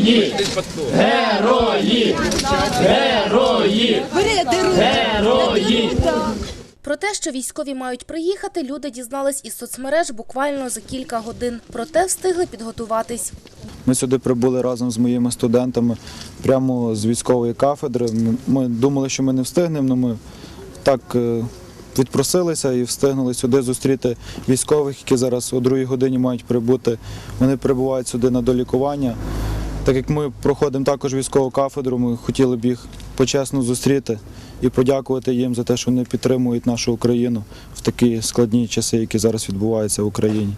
Герої! Герої! Герої! Герої! Про те, що військові мають приїхати, люди дізнались із соцмереж буквально за кілька годин. Проте встигли підготуватись. Ми сюди прибули разом з моїми студентами прямо з військової кафедри. Ми- думали, що ми не встигнемо, але ми так е, відпросилися і встигнули сюди зустріти військових, які зараз о другій годині мають прибути. Вони прибувають сюди на долікування. Так як ми проходимо також військову кафедру, ми хотіли б їх почесно зустріти і подякувати їм за те, що вони підтримують нашу Україну в такі складні часи, які зараз відбуваються в Україні.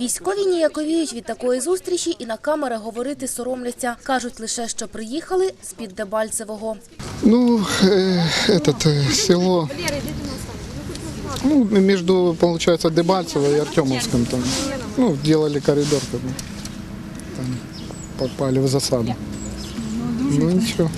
Військові ніяковіють від такої зустрічі і на камери говорити соромляться. Кажуть лише, що приїхали з-під Дебальцевого. Ну, э, этот э, село, ну, между, получается, Дебальцево и Артемовском там, ну, делали коридор, как бы. там попали в засаду. Ну, ничего.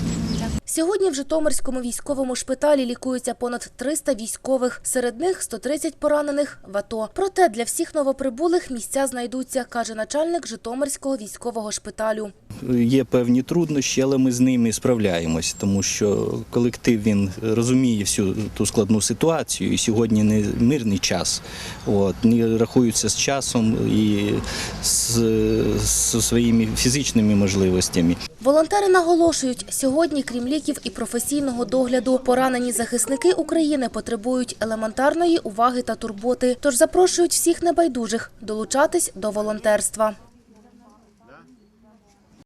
Сьогодні в Житомирському військовому шпиталі лікуються понад 300 військових. Серед них 130 поранених в АТО. Проте для всіх новоприбулих місця знайдуться, каже начальник Житомирського військового шпиталю. Є певні труднощі, але ми з ними справляємось, тому що колектив він розуміє всю ту складну ситуацію. І сьогодні не мирний час. От вони рахуються з часом і з, з своїми фізичними можливостями. Волонтери наголошують, сьогодні, крім ліків і професійного догляду, поранені захисники України потребують елементарної уваги та турботи. Тож запрошують всіх небайдужих долучатись до волонтерства.